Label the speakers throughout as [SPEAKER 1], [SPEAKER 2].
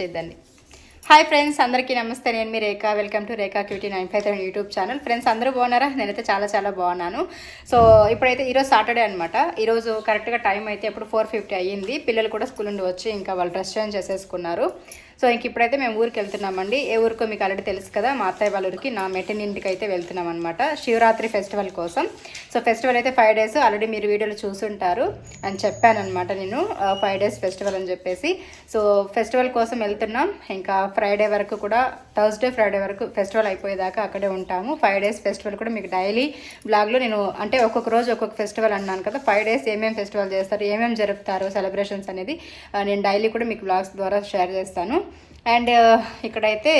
[SPEAKER 1] చేద్దాన్ని hi friends అందరికీ నమస్తే. నేను మీ Rekha. Welcome to Rekha cutie nine five three YouTube channel friends అందరూ బాగున్నారా? నేనైతే చాలా చాలా బాగున్నాను. సో ఇప్పుడైతే ఈరోజు సాటర్డే అనమాట ఈరోజు కరెక్ట్గా టైం అయితే ఇప్పుడు ఫోర్ ఫిఫ్టీ అయ్యింది. పిల్లలు కూడా స్కూల్ నుండి వచ్చి ఇంకా వాళ్ళు డ్రెస్ చేంజ్ చేసేసుకున్నారు. సో ఇంక ఇప్పుడైతే మేము ఊరికి వెళ్తున్నామండి. ఏ ఊరికో మీకు ఆల్రెడీ తెలుసు కదా మా అత్తయ్య వాళ్ళ ఊరికి నా మెటిన్ అయితే వెళ్తున్నాం అనమాట శివరాత్రి ఫెస్టివల్ కోసం. సో ఫెస్టివల్ అయితే ఫైవ్ డేస్ ఆల్రెడీ మీరు వీడియోలు చూసుంటారు అని చెప్పాను అనమాట నేను ఫైవ్ డేస్ ఫెస్టివల్ అని చెప్పేసి. సో ఫెస్టివల్ కోసం వెళ్తున్నాం. ఇంకా ఫ్రైడే వరకు కూడా థర్స్డే ఫ్రైడే వరకు ఫెస్టివల్ అయిపోయేదాకా అక్కడే ఉంటాము. ఫైవ్ డేస్ ఫెస్టివల్ కూడా మీకు డైలీ బ్లాగ్లో నేను అంటే ఒక్కొక్క రోజు ఒక్కొక్క ఫెస్టివల్ అన్నాను కదా ఫైవ్ డేస్ ఏమేమి ఫెస్టివల్ చేస్తారు ఏమేమి జరుపుతారు సెలబ్రేషన్స్ అనేది నేను డైలీ కూడా మీకు బ్లాగ్స్ ద్వారా షేర్ చేస్తాను. అండ్ ఇక్కడైతే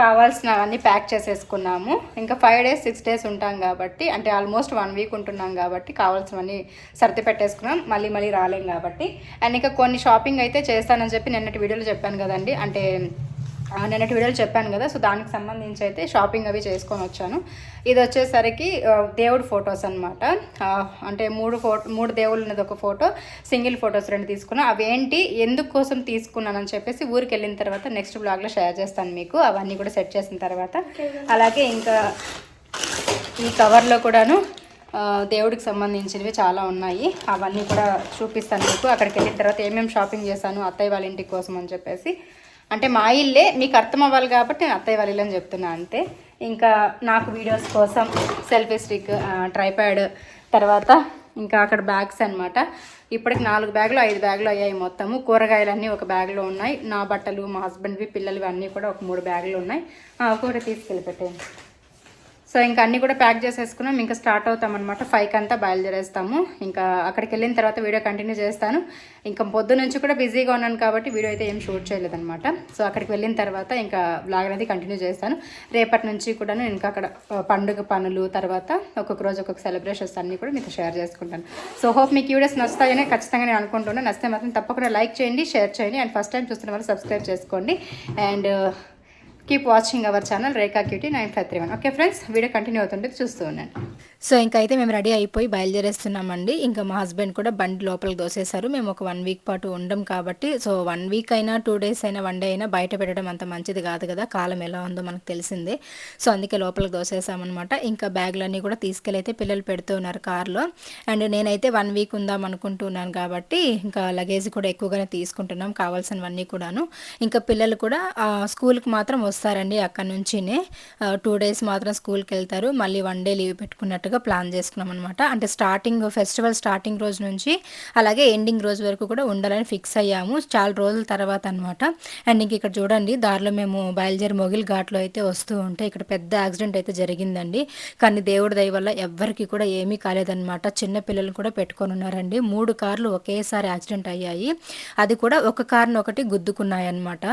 [SPEAKER 1] కావాల్సినవన్నీ ప్యాక్ చేసేసుకున్నాము. ఇంకా ఫైవ్ డేస్ సిక్స్ డేస్ ఉంటాం కాబట్టి అంటే ఆల్మోస్ట్ వన్ వీక్ ఉంటున్నాం కాబట్టి కావాల్సినవన్నీ సర్ది పెట్టేసుకున్నాం. మళ్ళీ మళ్ళీ రాలేం కాబట్టి. అండ్ ఇంకా కొన్ని షాపింగ్ అయితే చేస్తానని చెప్పి నిన్నటి వీడియోలో చెప్పాను కదండి. అంటే నిన్నటి వీడియోలో చెప్పాను కదా సో దానికి సంబంధించి అయితే షాపింగ్ అవి చేసుకొని వచ్చాను. ఇది వచ్చేసరికి దేవుడి ఫొటోస్ అనమాట అంటే మూడు ఫోటో మూడు దేవుళ్ళు ఉన్నది ఒక ఫోటో సింగిల్ ఫొటోస్ రెండు తీసుకున్నా. అవి ఏంటి ఎందుకు కోసం తీసుకున్నానని చెప్పేసి ఊరికి వెళ్ళిన తర్వాత నెక్స్ట్ బ్లాగ్లో షేర్ చేస్తాను మీకు. అవన్నీ కూడా సెట్ చేసిన తర్వాత. అలాగే ఇంకా ఈ కవర్లో కూడాను దేవుడికి సంబంధించినవి చాలా ఉన్నాయి. అవన్నీ కూడా చూపిస్తాను మీకు. అక్కడికి వెళ్ళిన తర్వాత ఏమేమి షాపింగ్ చేశాను అత్తయ్య వాళ్ళ ఇంటి కోసం అని చెప్పేసి. అంటే మా ఇల్లే మీకు అర్థం అవ్వాలి కాబట్టి నేను అత్తయ్య వాళ్ళ ఇల్లని అని చెప్తున్నా అంతే. ఇంకా నాకు వీడియోస్ కోసం సెల్ఫీ స్టిక్ ట్రైప్యాడ్ తర్వాత ఇంకా అక్కడ బ్యాగ్స్ అనమాట ఇప్పటికి నాలుగు బ్యాగులు ఐదు బ్యాగులు అయ్యాయి మొత్తము. కూరగాయలన్నీ ఒక బ్యాగ్లో ఉన్నాయి. నా బట్టలు మా హస్బెండ్వి పిల్లలవి అన్నీ కూడా ఒక మూడు బ్యాగులు ఉన్నాయి. ఆ, కూడా తీసుకెళ్ళి పెట్టాను సో ఇంకా అన్నీ కూడా ప్యాక్ చేసేసుకున్నాం. ఇంకా స్టార్ట్ అవుతాం అనమాట ఫైవ్కి అంతా బయలుదేరేస్తాము. ఇంకా అక్కడికి వెళ్ళిన తర్వాత వీడియో కంటిన్యూ చేస్తాను. ఇంకా పొద్దు నుంచి కూడా బిజీగా ఉన్నాను కాబట్టి వీడియో అయితే ఏం షూట్ చేయలేదనమాట సో అక్కడికి వెళ్ళిన తర్వాత ఇంకా బ్లాగ్ అనేది కంటిన్యూ చేస్తాను. రేపటి నుంచి కూడా ఇంకా అక్కడ పండుగ పనులు తర్వాత ఒక్కొక్క రోజు ఒక్కొక్క సెలబ్రేషన్స్ అన్నీ కూడా మీతో షేర్ చేసుకుంటాను. సో హోప్ మీకు వీడియోస్ నచ్చుతాయని ఖచ్చితంగా నేను అనుకుంటున్నాను. నచ్చితే మాత్రం తప్పకుండా లైక్ చేయండి షేర్ చేయండి. అండ్ ఫస్ట్ టైం చూస్తున్న వాళ్ళు సబ్స్క్రైబ్ చేసుకోండి. And keep watching our channel Rekha cutie nine five three one okay friends video continue అవుతుంటే చూస్తూ ఉన్నాను సో ఇంకా అయితే మేము రెడీ అయిపోయి బయలుదేరేస్తున్నామండి. ఇంకా మా హస్బెండ్ కూడా బండి లోపలికి దోసేశారు. మేము ఒక వన్ వీక్ పాటు ఉండం కాబట్టి సో వన్ వీక్ అయినా టూ డేస్ అయినా వన్ డే అయినా బయట పెట్టడం అంత మంచిది కాదు కదా. కాలం ఎలా ఉందో మనకు తెలిసిందే. సో అందుకే లోపలికి దోసేసామన్నమాట. ఇంకా బ్యాగులన్నీ కూడా తీసుకెళ్ళైతే పిల్లలు పెడుతూ ఉన్నారు కార్లో. అండ్ నేనైతే వన్ వీక్ ఉందాం అనుకుంటున్నాను కాబట్టి ఇంకా లగేజ్ కూడా ఎక్కువగానే తీసుకుంటున్నాం. కావాల్సినవన్నీ కూడాను. ఇంకా పిల్లలు కూడా స్కూల్కి మాత్రం వస్తారండి. అక్కడ నుంచినే టూ డేస్ మాత్రం స్కూల్కి వెళ్తారు మళ్ళీ వన్ డే లీవ్ పెట్టుకున్నట్టుగా ప్లాన్ చేసుకున్నాం అనమాట అంటే స్టార్టింగ్ ఫెస్టివల్ స్టార్టింగ్ రోజు నుంచి అలాగే ఎండింగ్ రోజు వరకు కూడా ఉండాలని ఫిక్స్ అయ్యాము. చాలా రోజుల తర్వాత అనమాట అండ్ ఇంక ఇక్కడ చూడండి దారిలో మేము బయలుదేరి మొగిల్ ఘాట్లో అయితే వస్తూ ఉంటే ఇక్కడ పెద్ద యాక్సిడెంట్ అయితే జరిగిందండి. కానీ దేవుడి దయ వల్ల ఎవ్వరికి కూడా ఏమీ కాలేదన్నమాట. చిన్న పిల్లలు కూడా పెట్టుకొని ఉన్నారండి. మూడు కార్లు ఒకేసారి యాక్సిడెంట్ అయ్యాయి. అది కూడా ఒక కార్ని ఒకటి గుద్దుకున్నాయి అనమాట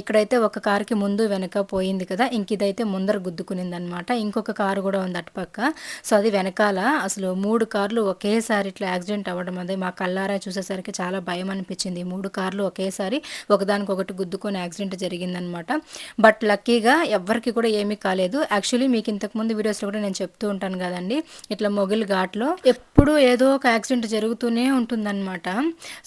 [SPEAKER 1] ఇక్కడైతే ఒక కార్కి ముందు వెనక పోయింది కదా ఇంక ఇదైతే ముందర గుద్దుకునింది అనమాట ఇంకొక కారు కూడా ఉంది అటుపక్క సో అది వెనకాల అసలు మూడు కార్లు ఒకేసారి ఇట్లా యాక్సిడెంట్ అవ్వడం అది మా కల్లారా చూసేసరికి చాలా భయం అనిపించింది. మూడు కార్లు ఒకేసారి ఒకదానికొకటి గుద్దుకొని యాక్సిడెంట్ జరిగిందనమాట. బట్ లక్కీగా ఎవ్వరికి కూడా ఏమీ కాలేదు. యాక్చువల్లీ మీకు ఇంతకుముందు వీడియోస్లో కూడా నేను చెప్తూ ఉంటాను కదండి ఇట్లా మొగిల్ ఘాట్లో ఎప్పుడు ఏదో ఒక యాక్సిడెంట్ జరుగుతూనే ఉంటుందన్నమాట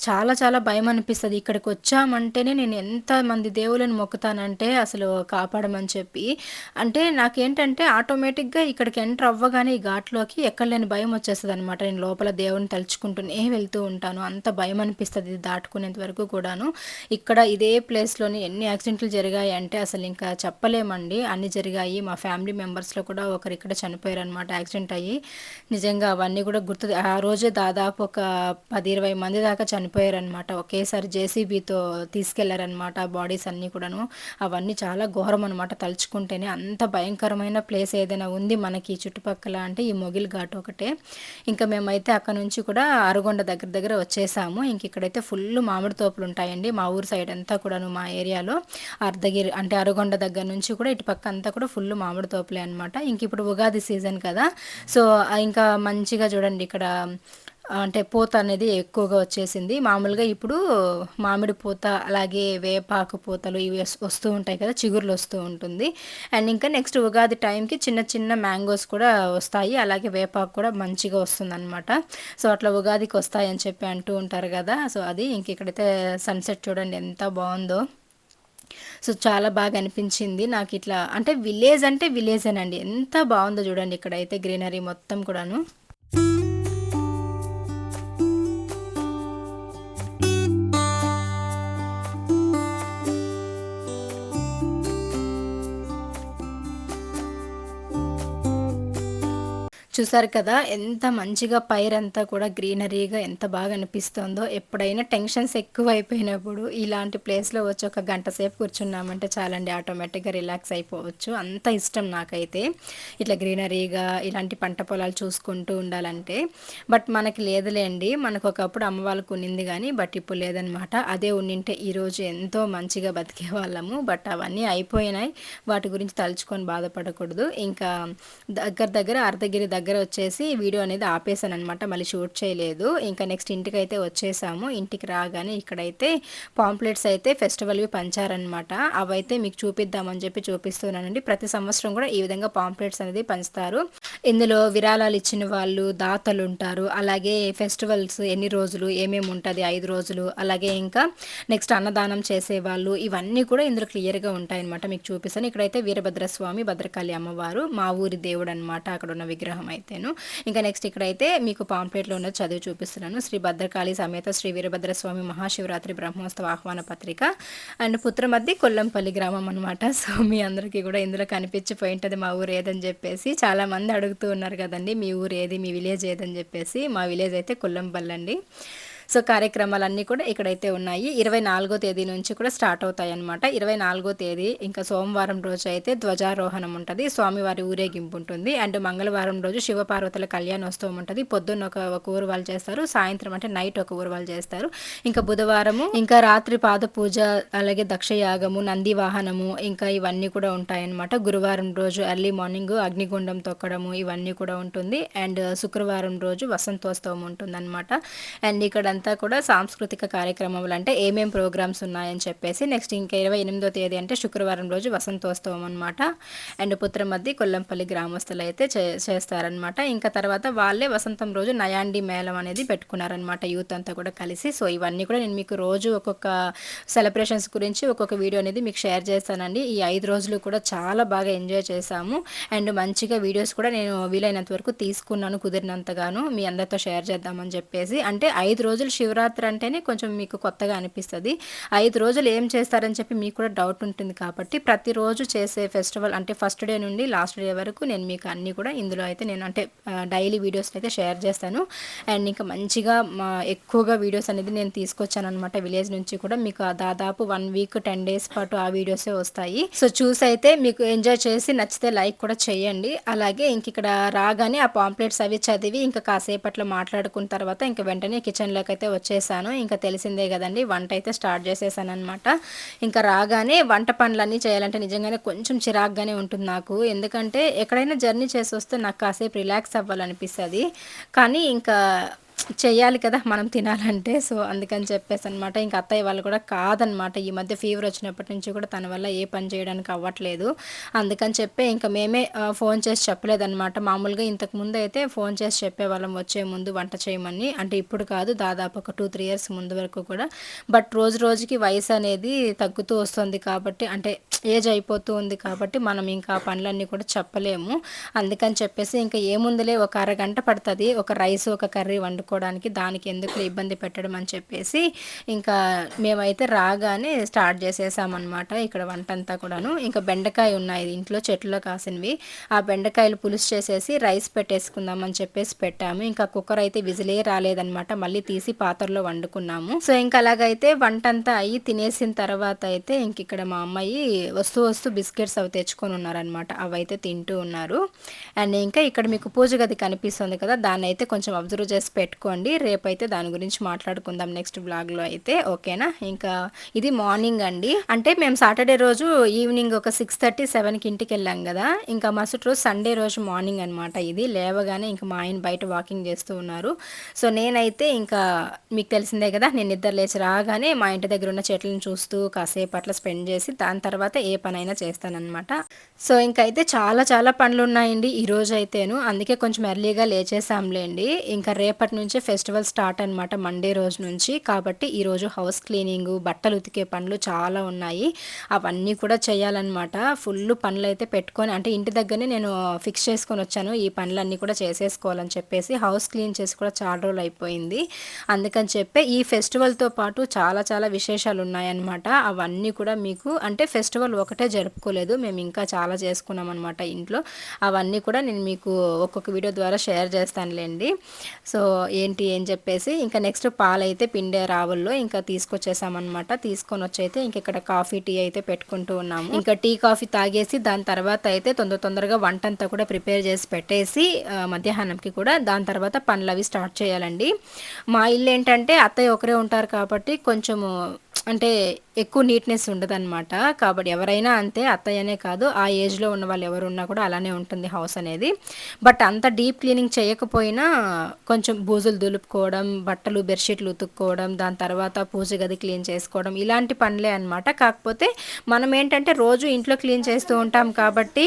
[SPEAKER 1] చాలా చాలా భయం అనిపిస్తుంది. ఇక్కడికి వచ్చామంటేనే నేను ఎంత మంది దేవులను మొక్కుతానంటే అసలు కాపాడమని చెప్పి. అంటే నాకేంటంటే ఆటోమేటిక్గా ఇక్కడికి ఎంటర్ అవ్వగానే ఈ ఘాట్లోకి ఎక్కడలేని భయం వచ్చేస్తుంది అనమాట నేను లోపల దేవుని తలుచుకుంటూనే వెళ్తూ ఉంటాను. అంత భయం అనిపిస్తుంది ఇది దాటుకునేంత వరకు కూడాను. ఇక్కడ ఇదే ప్లేస్లోని ఎన్ని యాక్సిడెంట్లు జరిగాయి అంటే అసలు ఇంకా చెప్పలేమండి. అన్ని జరిగాయి. మా ఫ్యామిలీ మెంబర్స్లో కూడా ఒకరు ఇక్కడ చనిపోయారు అనమాట యాక్సిడెంట్ అయ్యి. నిజంగా అవన్నీ కూడా గుర్తు ఆ రోజే దాదాపు ఒక పది ఇరవై మంది దాకా చనిపోయారనమాట ఒకేసారి జేసీబీతో తీసుకెళ్ళారనమాట బాడీస్ అన్నీ కూడాను. అవన్నీ చాలా ఘోరం అనమాట తలుచుకుంటేనే. అంత భయంకరమైన ప్లేస్ ఏదైనా ఉంది మనకి ఈ చుట్టుపక్కల అంటే ఈ మొగిల్ ఘాట్ ఒకటే. ఇంకా మేమైతే అక్కడ నుంచి కూడా అరగొండ దగ్గర దగ్గర వచ్చేసాము. ఇంక ఇక్కడైతే ఫుల్ మామిడి తోపులు ఉంటాయండి. మా ఊరు సైడ్ అంతా కూడాను మా ఏరియాలో అర్ధగిరి అంటే అరగొండ దగ్గర నుంచి కూడా ఇటు పక్క అంతా కూడా ఫుల్ మామిడి తోపులే అనమాట ఇంక ఇప్పుడు ఉగాది సీజన్ కదా. సో ఇంకా మంచిగా చూడండి ఇక్కడ అంటే పూత అనేది ఎక్కువగా వచ్చేసింది. మామూలుగా ఇప్పుడు మామిడి పూత అలాగే వేపాకు పూతలు ఇవి వస్తూ ఉంటాయి కదా చిగురులు వస్తూ ఉంటుంది. అండ్ ఇంకా నెక్స్ట్ ఉగాది టైంకి చిన్న చిన్న మ్యాంగోస్ కూడా వస్తాయి. అలాగే వేపాకు కూడా మంచిగా వస్తుంది అనమాట సో అట్లా ఉగాదికి వస్తాయి అని చెప్పి అంటూ ఉంటారు కదా. సో అది ఇంక ఇక్కడైతే సన్సెట్ చూడండి ఎంత బాగుందో. సో చాలా బాగా అనిపించింది నాకు ఇట్లా. అంటే విలేజ్ అంటే విలేజేనండి. ఎంత బాగుందో చూడండి ఇక్కడైతే గ్రీనరీ మొత్తం కూడాను. చూసారు కదా ఎంత మంచిగా పైరంతా కూడా గ్రీనరీగా ఎంత బాగా అనిపిస్తుందో. ఎప్పుడైనా టెన్షన్స్ ఎక్కువ అయిపోయినప్పుడు ఇలాంటి ప్లేస్లో వచ్చి ఒక గంట సేపు కూర్చున్నామంటే చాలండి ఆటోమేటిక్గా రిలాక్స్ అయిపోవచ్చు. అంత ఇష్టం నాకైతే. ఇట్లా గ్రీనరీగా ఇలాంటి పంట పొలాలు చూసుకుంటూ ఉండాలంటే. బట్ మనకి లేదులేండి మనకు ఒకప్పుడు అమ్మ వాళ్ళకు ఉన్నింది కానీ బట్ ఇప్పుడు లేదనమాట. అదే ఉండింటే ఈరోజు ఎంతో మంచిగా బతికే వాళ్ళము. బట్ అవన్నీ అయిపోయినాయి. వాటి గురించి తలుచుకొని బాధపడకూడదు. ఇంకా దగ్గర దగ్గర అర్ధగిరి దగ్గర దగ్గర వచ్చేసి వీడియో అనేది ఆపేసాను అనమాట మళ్ళీ షూట్ చేయలేదు. ఇంకా నెక్స్ట్ ఇంటికి అయితే వచ్చేసాము. ఇంటికి రాగానే ఇక్కడైతే పాంప్లెట్స్ అయితే ఫెస్టివల్వి పంచారనమాట అవైతే మీకు చూపిద్దామని చెప్పి చూపిస్తున్నానండి. ప్రతి సంవత్సరం కూడా ఈ విధంగా పాంప్లెట్స్ అనేది పంచుతారు. ఇందులో విరాళాలు ఇచ్చిన వాళ్ళు దాతలు ఉంటారు. అలాగే ఫెస్టివల్స్ ఎన్ని రోజులు ఏమేమి ఉంటుంది ఐదు రోజులు అలాగే ఇంకా నెక్స్ట్ అన్నదానం చేసేవాళ్ళు ఇవన్నీ కూడా ఇందులో క్లియర్గా ఉంటాయన్నమాట. మీకు చూపిస్తాను. ఇక్కడైతే వీరభద్రస్వామి భద్రకాళి అమ్మవారు మా ఊరి దేవుడు అనమాట అక్కడ ఉన్న విగ్రహం అయితేను ఇంకా నెక్స్ట్ ఇక్కడైతే మీకు పాంప్లెట్లో ఉన్నది చదివి చూపిస్తున్నాను. శ్రీ భద్రకాళి సమేత శ్రీ వీరభద్ర స్వామి మహాశివరాత్రి బ్రహ్మోత్సవ ఆహ్వాన పత్రిక. అండ్ పుత్రమద్ది కొల్లంపల్లి గ్రామం అనమాట సో మీ అందరికీ కూడా ఇందులో కనిపించిపోయి ఉంటుంది మా ఊరు ఏదని చెప్పేసి. చాలామంది అడుగుతూ ఉన్నారు కదండి మీ ఊరు ఏది మీ విలేజ్ ఏదని చెప్పేసి. మా విలేజ్ అయితే కొల్లంపల్లి అండి. సో కార్యక్రమాలన్నీ కూడా ఇక్కడైతే ఉన్నాయి. ఇరవై నాలుగో తేదీ నుంచి కూడా స్టార్ట్ అవుతాయి అనమాట ఇరవై నాలుగో తేదీ ఇంకా సోమవారం రోజు అయితే ధ్వజారోహణం ఉంటుంది. స్వామివారి ఊరేగింపు ఉంటుంది. అండ్ మంగళవారం రోజు శివపార్వతుల కళ్యాణోత్సవం ఉంటుంది. పొద్దున్న ఒక ఒక ఊరువాలు చేస్తారు. సాయంత్రం అంటే నైట్ ఒక ఊరువాలు చేస్తారు. ఇంకా బుధవారము ఇంకా రాత్రి పాద పూజ అలాగే దక్షయాగము నంది వాహనము ఇంకా ఇవన్నీ కూడా ఉంటాయన్నమాట. గురువారం రోజు ఎర్లీ మార్నింగ్ అగ్నిగుండం తొక్కడము ఇవన్నీ కూడా ఉంటుంది. అండ్ శుక్రవారం రోజు వసంతోత్సవం ఉంటుంది అనమాట అండ్ ఇక్కడ అంతా కూడా సాంస్కృతిక కార్యక్రమాలు అంటే ఏమేం ప్రోగ్రామ్స్ ఉన్నాయని చెప్పేసి నెక్స్ట్ ఇంకా ఇరవై ఎనిమిదో తేదీ అంటే శుక్రవారం రోజు వసంతోత్సవం అనమాట అండ్ పుత్రమద్ది కొల్లంపల్లి గ్రామస్తులు అయితే చేస్తారనమాట ఇంకా తర్వాత వాళ్ళే వసంతం రోజు నయాండి మేళం అనేది పెట్టుకున్నారనమాట యూత్ అంతా కూడా కలిసి. సో ఇవన్నీ కూడా నేను మీకు రోజు ఒక్కొక్క సెలబ్రేషన్స్ గురించి ఒక్కొక్క వీడియో అనేది మీకు షేర్ చేస్తానండి. ఈ ఐదు రోజులు కూడా చాలా బాగా ఎంజాయ్ చేశాము. అండ్ మంచిగా వీడియోస్ కూడా నేను వీలైనంత వరకు తీసుకున్నాను కుదిరినంతగాను మీ అందరితో షేర్ చేద్దామని చెప్పేసి. అంటే ఐదు రోజులు రోజులు శివరాత్రి అంటేనే కొంచెం మీకు కొత్తగా అనిపిస్తుంది. ఐదు రోజులు ఏం చేస్తారని చెప్పి మీకు కూడా డౌట్ ఉంటుంది కాబట్టి ప్రతిరోజు చేసే ఫెస్టివల్ అంటే ఫస్ట్ డే నుండి లాస్ట్ డే వరకు నేను మీకు అన్నీ కూడా ఇందులో అయితే నేను అంటే డైలీ వీడియోస్ అయితే షేర్ చేస్తాను. అండ్ ఇంకా మంచిగా ఎక్కువగా వీడియోస్ అనేది నేను తీసుకొచ్చాను అనమాట విలేజ్ నుంచి కూడా మీకు దాదాపు వన్ వీక్ టెన్ డేస్ పాటు ఆ వీడియోసే వస్తాయి. సో చూసి అయితే మీకు ఎంజాయ్ చేసి నచ్చితే లైక్ కూడా చేయండి. అలాగే ఇంక ఇక్కడ రాగానే ఆ పాంప్లెట్స్ అవి చదివి ఇంకా కాసేపట్లో మాట్లాడుకున్న తర్వాత ఇంకా వెంటనే కిచెన్లోకి అయితే వచ్చేసాను. ఇంకా తెలిసిందే కదండి వంట అయితే స్టార్ట్ చేసేసాను అనమాట ఇంకా రాగానే వంట పనులన్నీ చేయాలంటే నిజంగానే కొంచెం చిరాగ్గానే ఉంటుంది నాకు. ఎందుకంటే ఎక్కడైనా జర్నీ చేసి వస్తే నాకు కాసేపు రిలాక్స్ అవ్వాలనిపిస్తుంది. కానీ ఇంకా చేయాలి కదా మనం తినాలంటే. సో అందుకని చెప్పేసి అనమాట ఇంకా అత్తయ్య వాళ్ళు కూడా కాదనమాట. ఈ మధ్య ఫీవర్ వచ్చినప్పటి నుంచి కూడా తన వల్ల ఏ పని చేయడానికి అవ్వట్లేదు. అందుకని చెప్పి ఇంకా మేమే ఫోన్ చేసి చెప్పలేదన్నమాట మామూలుగా ఇంతకు ముందు అయితే ఫోన్ చేసి చెప్పేవాళ్ళం వచ్చే ముందు వంట చేయమని. అంటే ఇప్పుడు కాదు దాదాపు ఒక టూ త్రీ ఇయర్స్ ముందు వరకు కూడా. బట్ రోజు రోజుకి వయసు అనేది తగ్గుతూ వస్తుంది కాబట్టి అంటే ఏజ్ అయిపోతూ ఉంది కాబట్టి మనం ఇంకా పనులన్నీ కూడా చెప్పలేము. అందుకని చెప్పేసి ఇంకా ఏముందులే ఒక అరగంట పడుతుంది. ఒక రైస్ ఒక కర్రీ వండుకోవడానికి దానికి ఎందుకు ఇబ్బంది పెట్టడం అని చెప్పేసి ఇంకా మేమైతే రాగానే స్టార్ట్ చేసేసామన్నమాట ఇక్కడ వంట అంతా కూడాను. ఇంకా బెండకాయ ఉన్నాయి ఇంట్లో చెట్లో కాసినవి. ఆ బెండకాయలు పులుసు చేసేసి రైస్ పెట్టేసుకుందామని చెప్పేసి పెట్టాము. ఇంకా కుక్కర్ అయితే విజిలే రాలేదనమాట మళ్ళీ తీసి పాత్రలో వండుకున్నాము. సో ఇంకా అలాగైతే వంట అంతా అయ్యి తినేసిన తర్వాత అయితే ఇంక ఇక్కడ మా అమ్మాయి వస్తూ వస్తూ బిస్కెట్స్ అవి తెచ్చుకొని ఉన్నారనమాట అవి అయితే తింటూ ఉన్నారు. అండ్ ఇంకా ఇక్కడ మీకు పూజ గది కనిపిస్తుంది కదా దాన్ని అయితే కొంచెం అబ్జర్వ్ చేసి పెట్టుకోండి. రేపైతే దాని గురించి మాట్లాడుకుందాం నెక్స్ట్ బ్లాగ్లో అయితే. ఓకేనా? ఇంకా ఇది మార్నింగ్ అండి. అంటే మేము సాటర్డే రోజు ఈవినింగ్ ఒక సిక్స్ థర్టీ సెవెన్కి ఇంటికి వెళ్ళాం కదా. ఇంకా మరుసటి రోజు సండే రోజు మార్నింగ్ అనమాట ఇది. లేవగానే ఇంకా మా ఆయన బయట వాకింగ్ చేస్తూ ఉన్నారు. సో నేనైతే ఇంకా మీకు తెలిసిందే కదా నేను నిద్ర లేచి రాగానే మా ఇంటి దగ్గర ఉన్న చెట్లను చూస్తూ కాసేపు అట్లా స్పెండ్ చేసి దాని తర్వాత ఏ పనైనా చేస్తానన్నమాట. సో ఇంకైతే చాలా చాలా పనులు ఉన్నాయండి ఈరోజు అయితేను అందుకే కొంచెం ఎర్లీగా లేచేసాంలేండి. ఇంకా రేపటి నుంచి నుంచే ఫెస్టివల్ స్టార్ట్ అనమాట మండే రోజు నుంచి. కాబట్టి ఈరోజు హౌస్ క్లీనింగ్ బట్టలు ఉతికే పనులు చాలా ఉన్నాయి. అవన్నీ కూడా చేయాలన్నమాట. ఫుల్ పనులు అయితే పెట్టుకొని అంటే ఇంటి దగ్గరనే నేను ఫిక్స్ చేసుకొని వచ్చాను. ఈ పనులన్నీ కూడా చేసేసుకోవాలని చెప్పేసి హౌస్ క్లీన్ చేసి కూడా చాలా రోజులు అయిపోయింది. అందుకని చెప్పే ఈ ఫెస్టివల్తో పాటు చాలా చాలా విశేషాలు ఉన్నాయన్నమాట. అవన్నీ కూడా మీకు అంటే ఫెస్టివల్ ఒకటే జరుపుకోలేదు. మేము ఇంకా చాలా చేసుకున్నాం అనమాట ఇంట్లో. అవన్నీ కూడా నేను మీకు ఒక్కొక్క వీడియో ద్వారా షేర్ చేస్తానులేండి. సో ఏంటి ఏం చెప్పేసి ఇంకా నెక్స్ట్ పాలు అయితే పిండే రావుల్లో ఇంకా తీసుకొచ్చేసామన్నమాట. తీసుకొని వచ్చి అయితే ఇంక ఇక్కడ కాఫీ టీ అయితే పెట్టుకుంటూ ఉన్నాము. ఇంకా టీ కాఫీ తాగేసి దాని తర్వాత అయితే తొందర తొందరగా వంట అంతా కూడా ప్రిపేర్ చేసి పెట్టేసి మధ్యాహ్నంకి కూడా దాని తర్వాత పనులు అవి స్టార్ట్ చేయాలండి. మా ఇల్లు ఏంటంటే అత్తయ్య ఒకరే ఉంటారు కాబట్టి కొంచెము అంటే ఎక్కువ నీట్నెస్ ఉండదన్నమాట. కాబట్టి ఎవరైనా అంతే అత్తయ్యనే కాదు ఆ ఏజ్లో ఉన్న వాళ్ళు ఎవరున్నా కూడా అలానే ఉంటుంది హౌస్ అనేది. బట్ అంత డీప్ క్లీనింగ్ చేయకపోయినా కొంచెం బూజులు దులుపుకోవడం బట్టలు బెడ్షీట్లు ఉతుక్కోవడం దాని తర్వాత పూజ గది క్లీన్ చేసుకోవడం ఇలాంటి పనులే అనమాట కాకపోతే మనం ఏంటంటే రోజు ఇంట్లో క్లీన్ చేస్తూ ఉంటాం కాబట్టి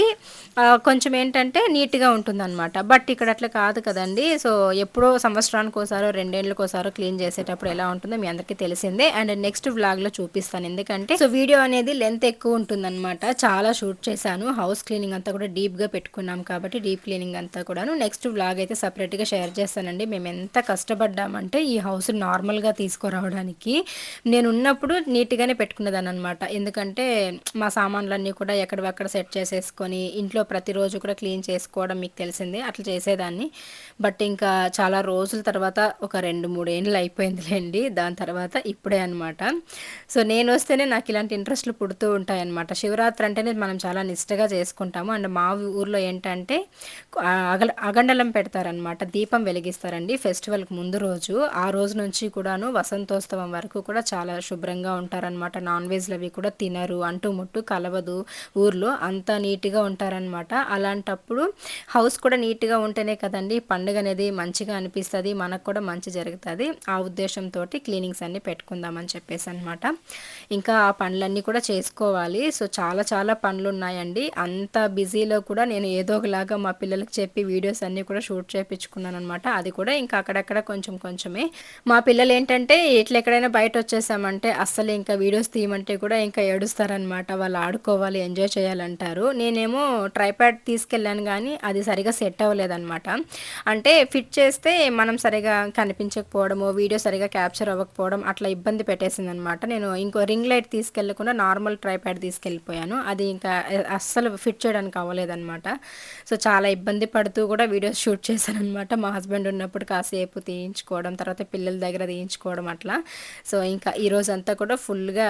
[SPEAKER 1] కొంచెం ఏంటంటే నీట్గా ఉంటుందన్నమాట. బట్ ఇక్కడ అట్లా కాదు కదండి. సో ఎప్పుడో సంవత్సరానికి ఒకసారో రెండేళ్ళకి ఒకసారో క్లీన్ చేసేటప్పుడు ఎలా ఉంటుందో మీ అందరికీ తెలిసిందే. అండ్ నెక్స్ట్ బ్లాగ్లో చూపిస్తాను. ఎందుకంటే సో వీడియో అనేది లెంత్ ఎక్కువ ఉంటుందన్నమాట. చాలా షూట్ చేశాను. హౌస్ క్లీనింగ్ అంతా కూడా డీప్గా పెట్టుకున్నాం కాబట్టి డీప్ క్లీనింగ్ అంతా కూడాను. నెక్స్ట్ బ్లాగ్ అయితే సపరేట్గా షేర్ చేస్తానండి. మేము ఎంత కష్టపడ్డామంటే ఈ హౌస్ నార్మల్గా తీసుకురావడానికి. నేను ఉన్నప్పుడు నీట్గానే పెట్టుకునేదాన్ని అనమాట ఎందుకంటే మా సామాన్లన్నీ కూడా ఎక్కడెక్కడ సెట్ చేసేసుకొని ఇంట్లో ప్రతిరోజు కూడా క్లీన్ చేసుకోవడం మీకు తెలిసిందే అట్లా చేసేదాన్ని. బట్ ఇంకా చాలా రోజుల తర్వాత ఒక రెండు మూడు ఏండ్లు అయిపోయిందిలేండి. దాని తర్వాత ఇప్పుడే అనమాట సో నేను వస్తేనే నాకు ఇలాంటి ఇంట్రెస్ట్లు పుడుతూ ఉంటాయి అనమాట శివరాత్రి అంటేనే మనం చాలా నిష్టగా చేసుకుంటాము. అండ్ మా ఊర్లో ఏంటంటే అగల అగండలం పెడతారనమాట దీపం వెలిగిస్తారండి ఫెస్టివల్కి ముందు రోజు. ఆ రోజు నుంచి కూడాను వసంతోత్సవం వరకు కూడా చాలా శుభ్రంగా ఉంటారనమాట నాన్ వెజ్లు అవి కూడా తినరు అంటూ ముట్టు కలవదు ఊర్లో. అంత నీట్గా ఉంటారనమాట అలాంటప్పుడు హౌస్ కూడా నీట్గా ఉంటేనే కదండి పండుగ అనేది మంచిగా అనిపిస్తుంది మనకు కూడా మంచి జరుగుతుంది. ఆ ఉద్దేశంతో క్లీనింగ్స్ అన్నీ పెట్టుకుందామని చెప్పేసి అనమాట ఇంకా ఆ పనులన్నీ కూడా చేసుకోవాలి. సో చాలా చాలా పనులు ఉన్నాయండి అంత బిజీలో కూడా నేను ఏదో ఒకలాగా మా పిల్లలకి చెప్పి వీడియోస్ అన్నీ కూడా షూట్ చేయించుకున్నాను అనమాట అది కూడా ఇంకా అక్కడక్కడ కొంచెం కొంచెమే. మా పిల్లలు ఏంటంటే ఇట్లా ఎక్కడైనా బయట వచ్చేసామంటే అస్సలు ఇంకా వీడియోస్ తీయమంటే కూడా ఇంకా ఏడుస్తారనమాట వాళ్ళు ఆడుకోవాలి ఎంజాయ్ చేయాలంటారు. నేనేమో ట్రైప్యాడ్ తీసుకెళ్ళాను కానీ అది సరిగా సెట్ అవ్వలేదన్నమాట. అంటే ఫిట్ చేస్తే మనం సరిగా కనిపించకపోవడము వీడియో సరిగా క్యాప్చర్ అవ్వకపోవడం అట్లా ఇబ్బంది పెట్టేసింది అనమాట. నేను ఇంకో రింగ్ లైట్ తీసుకెళ్ళకుండా నార్మల్ ట్రైప్యాడ్ తీసుకెళ్ళిపోయాను. అది ఇంకా అస్సలు ఫిట్ చేయడానికి అవ్వలేదన్నమాట. సో చాలా ఇబ్బంది పడుతూ కూడా వీడియోస్ షూట్ చేశాను అనమాట మా హస్బెండ్ ఉన్నప్పుడు కాసేపు తీయించుకోవడం తర్వాత పిల్లల దగ్గర తీయించుకోవడం అట్లా. సో ఇంకా ఈరోజు అంతా కూడా ఫుల్గా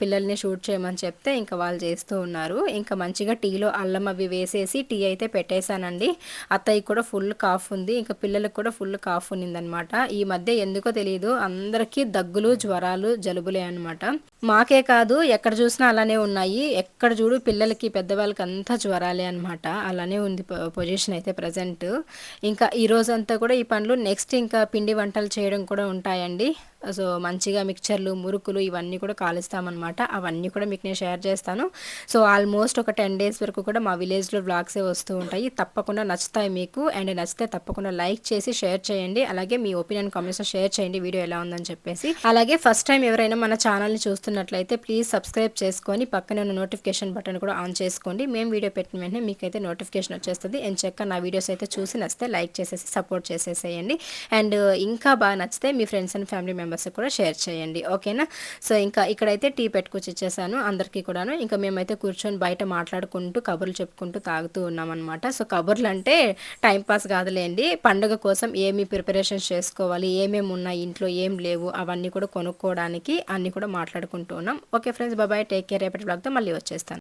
[SPEAKER 1] పిల్లల్ని షూట్ చేయమని చెప్తే ఇంకా వాళ్ళు చేస్తూ ఉన్నారు. ఇంకా మంచిగా టీలో అల్లం అవి వేసేసి టీ అయితే పెట్టేశానండి. అత్తయ్య కూడా ఫుల్ కాఫ్ ఉంది. ఇంకా పిల్లలకు కూడా ఫుల్ కాఫ్ ఉన్నిందనమాట ఈ మధ్య ఎందుకో తెలియదు అందరికీ దగ్గులు జ్వరాలు జలుబులే అనమాట మాకే కాదు ఎక్కడ చూసినా అలానే ఉన్నాయి. ఎక్కడ చూడు పిల్లలకి పెద్దవాళ్ళకి అంతా జ్వరాలే అనమాట అలానే ఉంది పొజిషన్ అయితే ప్రజెంట్. ఇంకా ఈ రోజంతా కూడా ఈ పనులు నెక్స్ట్ ఇంకా పిండి వంటలు చేయడం కూడా ఉంటాయండి. సో మంచిగా మిక్చర్లు మురుకులు ఇవన్నీ కూడా కాలుస్తామన్నమాట. అవన్నీ కూడా మీకు నేను షేర్ చేస్తాను. సో ఆల్మోస్ట్ ఒక టెన్ డేస్ వరకు కూడా మా విలేజ్లో బ్లాగ్సే వస్తూ ఉంటాయి. తప్పకుండా నచ్చుతాయి మీకు. అండ్ నచ్చితే తప్పకుండా లైక్ చేసి షేర్ చేయండి. అలాగే మీ ఒపీనియన్ కామెంట్స్లో షేర్ చేయండి వీడియో ఎలా ఉందని చెప్పేసి. అలాగే ఫస్ట్ టైం ఎవరైనా మన ఛానల్ని చూస్తున్నట్లయితే ప్లీజ్ సబ్స్క్రైబ్ చేసుకొని పక్కనే ఉన్న నోటిఫికేషన్ బటన్ కూడా ఆన్ చేసుకోండి. మేము వీడియో పెట్టిన వెంటనే మీకైతే నోటిఫికేషన్ వచ్చేస్తుంది. అండ్ చెక్క నా వీడియోస్ అయితే చూసి నచ్చితే లైక్ చేసేసి సపోర్ట్ చేసేసేయండి. అండ్ ఇంకా బాగా నచ్చితే మీ friends and family members members కూడా షేర్ చేయండి. ఓకేనా? సో ఇంకా ఇక్కడైతే టీ పెట్టుకొచ్చి ఇచ్చేసాను. అందరికీ కూడాను ఇంకా మేమైతే కూర్చొని బయట మాట్లాడుకుంటూ కబుర్లు చెప్పుకుంటూ తాగుతూ ఉన్నామన్నమాట. సో కబుర్లు అంటే టైంపాస్ కాదులేండి. పండుగ కోసం ఏమి ప్రిపరేషన్స్ చేసుకోవాలి? ఏమేమి ఉన్నాయి? ఇంట్లో ఏం లేవు? అవన్నీ కూడా కొనుక్కోవడానికి అన్నీ కూడా మాట్లాడుకుంటూ ఉన్నాం. Okay friends bye bye take care. రేపటి బ్లాగ్తో మళ్ళీ వచ్చేస్తాను.